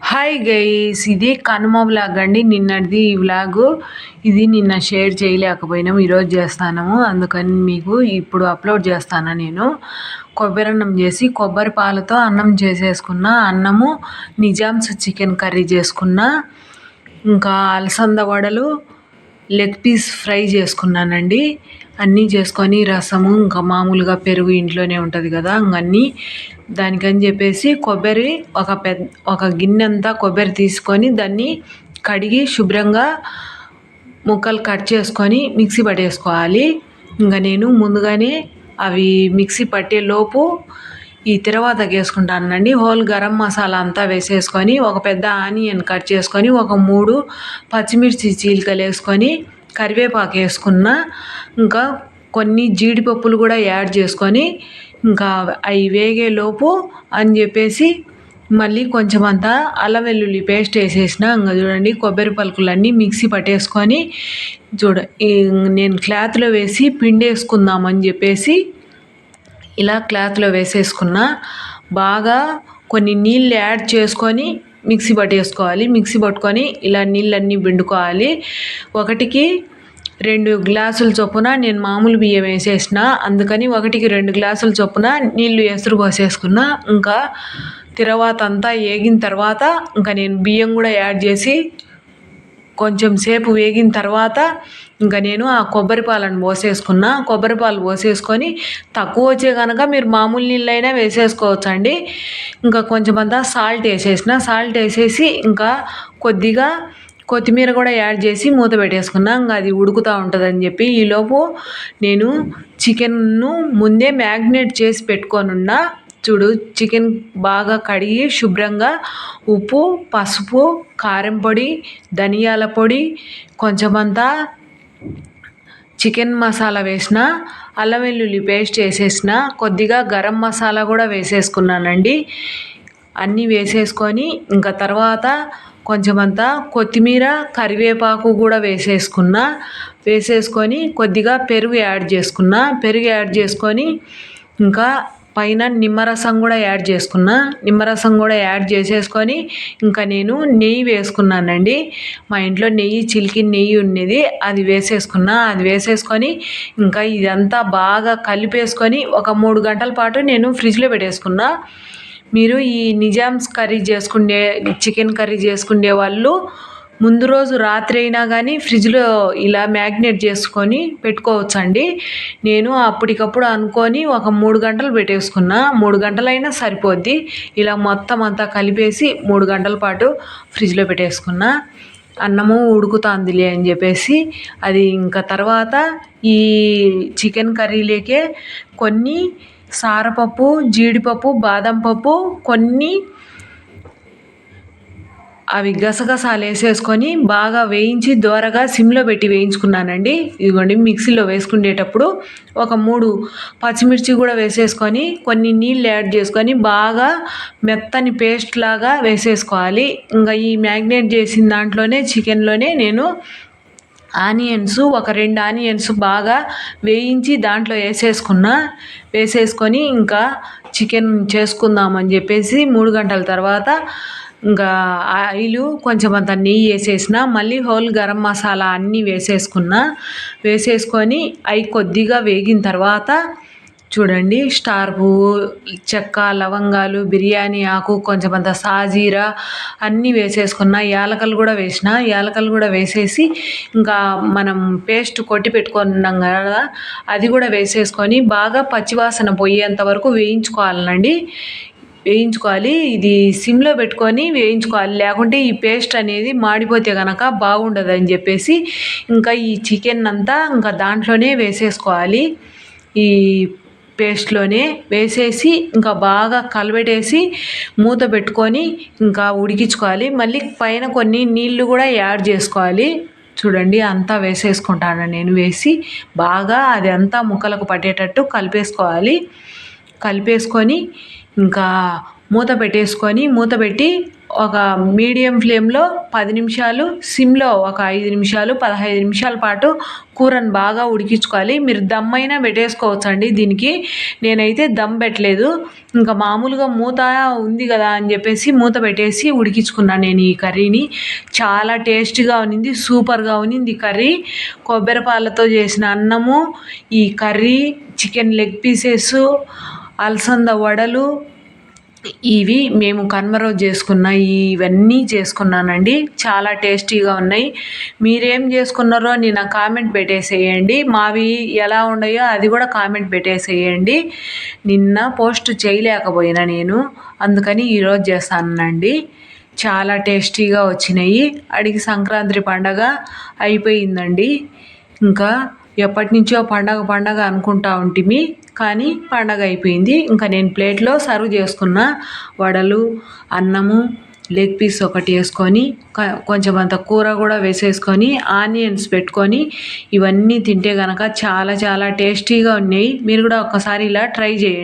Hi guys ఇది Kanuma vlog అండి. నిన్నటిది ఈ వ్లాగ్ ఇది నిన్న షేర్ చేయలేకపోయినాము ఈరోజు చేస్తాను అందుకని మీకు ఇప్పుడు అప్లోడ్ చేస్తాను నేను. కొబ్బరి అన్నం చేసి కొబ్బరి పాలతో అన్నం చేసేసుకున్న అన్నము నిజామ్స్ చికెన్ కర్రీ చేసుకున్న ఇంకా అలసంద వడలు లెగ్ పీస్ ఫ్రై చేసుకున్నానండి. అన్నీ చేసుకొని రసము ఇంకా మామూలుగా పెరుగు ఇంట్లోనే ఉంటుంది కదా ఇంకన్నీ దానికని చెప్పేసి కొబ్బరి ఒక పెద్ద ఒక గిన్నె అంతా కొబ్బరి తీసుకొని దాన్ని కడిగి శుభ్రంగా ముక్కలు కట్ చేసుకొని మిక్సీ పట్టేసుకోవాలి. ఇంకా నేను ముందుగానే అవి మిక్సీ పట్టే లోపు ఈ తిరవాత వేసుకుంటానండి హోల్ గరం మసాలా అంతా వేసేసుకొని ఒక పెద్ద ఆనియన్ కట్ చేసుకొని ఒక మూడు పచ్చిమిర్చి చీలికలు వేసుకొని కరివేపాకు వేసుకున్న ఇంకా కొన్ని జీడిపప్పులు కూడా యాడ్ చేసుకొని ఇంకా అవి వేగేలోపు అని చెప్పేసి మళ్ళీ కొంచెం అంతా అల్లం వెల్లుల్లి పేస్ట్ వేసేసిన ఇంకా చూడండి కొబ్బరి పలుకులన్నీ మిక్సీ పట్టేసుకొని చూడ నేను క్లాత్లో వేసి పిండి వేసుకుందామని చెప్పేసి ఇలా క్లాత్లో వేసేసుకున్న బాగా కొన్ని నీళ్ళు యాడ్ చేసుకొని మిక్సీ పట్టేసుకోవాలి. మిక్సీ పట్టుకొని ఇలా నీళ్ళన్నీ పిండుకోవాలి. ఒకటికి రెండు గ్లాసుల చొప్పున నేను మామూలు బియ్యం వేసేసిన అందుకని ఒకటికి రెండు గ్లాసుల చొప్పున నీళ్ళు ఎసురు పోసేసుకున్న ఇంకా తర్వాత అంతా వేగిన తర్వాత ఇంకా నేను బియ్యం కూడా యాడ్ చేసి కొంచెం సేపు వేగిన తర్వాత ఇంకా నేను ఆ కొబ్బరి పాలను పోసేసుకున్న. కొబ్బరి పాలు పోసేసుకొని తక్కువ వచ్చే కనుక మీరు మామూలు నీళ్ళైనా వేసేసుకోవచ్చండి. ఇంకా కొంచెం అంతా సాల్ట్ వేసేసిన. సాల్ట్ వేసేసి ఇంకా కొద్దిగా కొత్తిమీర కూడా యాడ్ చేసి మూత పెట్టేసుకున్నా. ఇంకా అది ఉడుకుతూ ఉంటుందని చెప్పి ఈలోపు నేను చికెన్ను ముందే మ్యాగ్నేట్ చేసి పెట్టుకొనున్నా చూడు చికెన్ బాగా కడిగి శుభ్రంగా ఉప్పు పసుపు కారం పొడి ధనియాల పొడి కొంచెమంతా చికెన్ మసాలా వేసిన అల్లం వెల్లుల్లి పేస్ట్ వేసేసిన కొద్దిగా గరం మసాలా కూడా వేసేసుకున్నానండి. అన్నీ వేసేసుకొని ఇంకా తర్వాత కొంచెమంతా కొత్తిమీర కరివేపాకు కూడా వేసేసుకున్న వేసేసుకొని కొద్దిగా పెరుగు యాడ్ చేసుకున్న పెరుగు యాడ్ చేసుకొని ఇంకా పైన నిమ్మరసం కూడా యాడ్ చేసుకున్న. నిమ్మరసం కూడా యాడ్ చేసేసుకొని ఇంకా నేను నెయ్యి వేసుకున్నానండి. మా ఇంట్లో నెయ్యి చిలికి నెయ్యి ఉన్నది అది వేసేసుకున్న. అది వేసేసుకొని ఇంకా ఇదంతా బాగా కలిపేసుకొని ఒక మూడు గంటల పాటు నేను ఫ్రిడ్జ్లో పెట్టేసుకున్నా. మీరు ఈ నిజామ్స్ కర్రీ చేసుకునే చికెన్ కర్రీ చేసుకునే వాళ్ళు ముందు రోజు రాత్రి అయినా కానీ ఫ్రిడ్జ్లో ఇలా మ్యాగ్నేట్ చేసుకొని పెట్టుకోవచ్చండి. నేను అప్పటికప్పుడు అనుకొని ఒక మూడు గంటలు పెట్టేసుకున్నా. మూడు గంటలైనా సరిపోద్ది. ఇలా మొత్తం అంతా కలిపేసి మూడు గంటల పాటు ఫ్రిడ్జ్లో పెట్టేసుకున్నా. అన్నము ఉడుకుతాందిలే అని చెప్పేసి అది ఇంకా తర్వాత ఈ చికెన్ కర్రీలోకే కొన్ని సారపప్పు జీడిపప్పు బాదం పప్పు కొన్ని అవి గసగసాలు వేసేసుకొని బాగా వేయించి దోరగా సిమ్లో పెట్టి వేయించుకున్నానండి. ఇదిగోండి మిక్సీలో వేసుకునేటప్పుడు ఒక మూడు పచ్చిమిర్చి కూడా వేసేసుకొని కొన్ని నీళ్ళు యాడ్ చేసుకొని బాగా మెత్తని పేస్ట్ లాగా వేసేసుకోవాలి. ఇంకా ఈ మ్యాగ్నేట్ చేసిన దాంట్లోనే చికెన్లోనే నేను ఆనియన్స్ ఒక రెండు ఆనియన్స్ బాగా వేయించి దాంట్లో వేసేసుకున్న వేసేసుకొని ఇంకా చికెన్ చేసుకుందామని చెప్పేసి మూడు గంటల తర్వాత ఇంకా ఆయిల్ కొంచెం అంత నెయ్యి వేసేసిన మళ్ళీ హోల్ గరం మసాలా అన్నీ వేసేసుకున్న వేసేసుకొని అవి కొద్దిగా వేగిన తర్వాత చూడండి స్టార్ పువ్వు చెక్క లవంగాలు బిర్యానీ ఆకు కొంచెం అంత సాజీరా అన్నీ వేసేసుకున్న యాలకలు కూడా వేసిన యాలకలు కూడా వేసేసి ఇంకా మనం పేస్ట్ కొట్టి పెట్టుకున్నాం కదా అది కూడా వేసేసుకొని బాగా పచ్చివాసన పోయేంత వరకు వేయించుకోవాలండి. వేయించుకోవాలి ఇది సిమ్లో పెట్టుకొని వేయించుకోవాలి. లేకుంటే ఈ పేస్ట్ అనేది మాడిపోతే కనుక బాగుండదు అని చెప్పేసి ఇంకా ఈ చికెన్ అంతా ఇంకా దాంట్లోనే వేసేసుకోవాలి. ఈ పేస్ట్లోనే వేసేసి ఇంకా బాగా కలబెట్టేసి మూత పెట్టుకొని ఇంకా ఉడికించుకోవాలి. మళ్ళీ పైన కొన్ని నీళ్ళు కూడా యాడ్ చేసుకోవాలి. చూడండి అంతా వేసేసుకుంటాను నేను వేసి బాగా అది అంతా ముక్కలకు పట్టేటట్టు కలిపేసుకోవాలి. కలిపేసుకొని ఇంకా మూత పెట్టేసుకొని మూత పెట్టి ఒక మీడియం ఫ్లేమ్లో పది నిమిషాలు సిమ్లో ఒక ఐదు నిమిషాలు పదహైదు నిమిషాల పాటు కూరను బాగా ఉడికించుకోవాలి. మీరు దమ్ అయినా పెట్టేసుకోవచ్చండి దీనికి. నేనైతే దమ్ పెట్టలేదు. ఇంకా మామూలుగా మూత ఉంది కదా అని చెప్పేసి మూత పెట్టేసి ఉడికించుకున్నాను నేను ఈ కర్రీని. చాలా టేస్ట్గా ఉన్నింది సూపర్గా ఉన్నింది కర్రీ. కొబ్బరి పాలతో చేసిన అన్నము ఈ కర్రీ చికెన్ లెగ్ పీసెస్ అలసంద వడలు ఇవి మేము కనుమ రోజు చేసుకున్న ఇవన్నీ చేసుకున్నానండి. చాలా టేస్టీగా ఉన్నాయి. మీరేం చేసుకున్నారో అని నాకు కామెంట్ పెట్టేసేయండి. మావి ఎలా ఉన్నాయో అది కూడా కామెంట్ పెట్టేసేయండి. నిన్న పోస్ట్ చేయలేకపోయినా నేను. అందుకని ఈరోజు చేస్తానండి. చాలా టేస్టీగా వచ్చినాయి. అడిగి సంక్రాంతి పండగ అయిపోయిందండి. ఇంకా ఎప్పటి నుంచో పండగ పండగ అనుకుంటా ఉంటిమి కానీ పండగ అయిపోయింది. ఇంకా నేను ప్లేట్లో సర్వ్ చేసుకున్న వడలు అన్నము లెగ్ పీస్ ఒకటి వేసుకొని కొంచెం అంత కూర కూడా వేసేసుకొని ఆనియన్స్ పెట్టుకొని ఇవన్నీ తింటే కనుక చాలా చాలా టేస్టీగా ఉన్నాయి. మీరు కూడా ఒక్కసారి ఇలా ట్రై చేయండి.